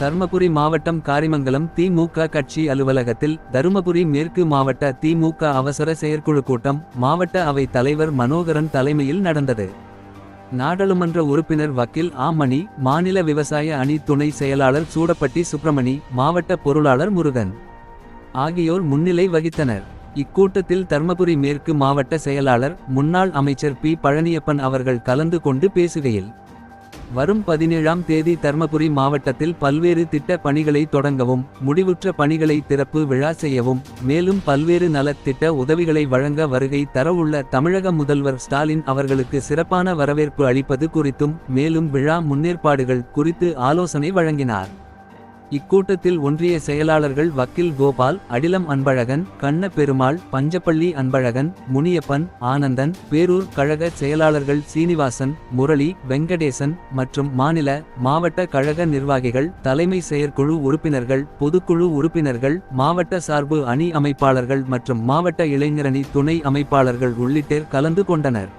தர்மபுரி மாவட்டம் காரிமங்கலம் திமுக கட்சி அலுவலகத்தில் தருமபுரி மேற்கு மாவட்ட திமுக அவசர செயற்குழு கூட்டம் மாவட்ட அவை தலைவர் மனோகரன் தலைமையில் நடந்தது. நாடாளுமன்ற உறுப்பினர் வக்கீல் ஆமணி மணி மாநில விவசாய அணி துணை செயலாளர் சூடப்பட்டி சுப்பிரமணி மாவட்ட பொருளாளர் முருகன் ஆகியோர் முன்னிலை வகித்தனர். இக்கூட்டத்தில் தர்மபுரி மேற்கு மாவட்ட செயலாளர் முன்னாள் அமைச்சர் பி. பழனியப்பன் அவர்கள் கலந்து கொண்டு பேசுகையில் வரும் பதினேழாம் தேதி தர்மபுரி மாவட்டத்தில் பல்வேறு திட்ட பணிகளை தொடங்கவும் முடிவுற்ற பணிகளை திறப்பு விழா செய்யவும் மேலும் பல்வேறு நலத்திட்ட உதவிகளை வழங்க வருகை தரவுள்ள தமிழக முதல்வர் ஸ்டாலின் அவர்களுக்கு சிறப்பான வரவேற்பு அளிப்பது குறித்தும் மேலும் விழா முன்னேற்பாடுகள் குறித்து ஆலோசனை வழங்கினார். இக்கூட்டத்தில் ஒன்றிய செயலாளர்கள் வக்கீல் கோபால் அடிலம் அன்பழகன் கண்ண பெருமாள் பஞ்சப்பள்ளி அன்பழகன் முனியப்பன் ஆனந்தன் பேரூர் கழக செயலாளர்கள் சீனிவாசன் முரளி வெங்கடேசன் மற்றும் மாநில மாவட்ட கழக நிர்வாகிகள் தலைமை செயற்குழு உறுப்பினர்கள் பொதுக்குழு உறுப்பினர்கள் மாவட்ட சார்பு அணி அமைப்பாளர்கள் மற்றும் மாவட்ட இளைஞரணி துணை அமைப்பாளர்கள் உள்ளிட்டோர் கலந்து கொண்டனர்.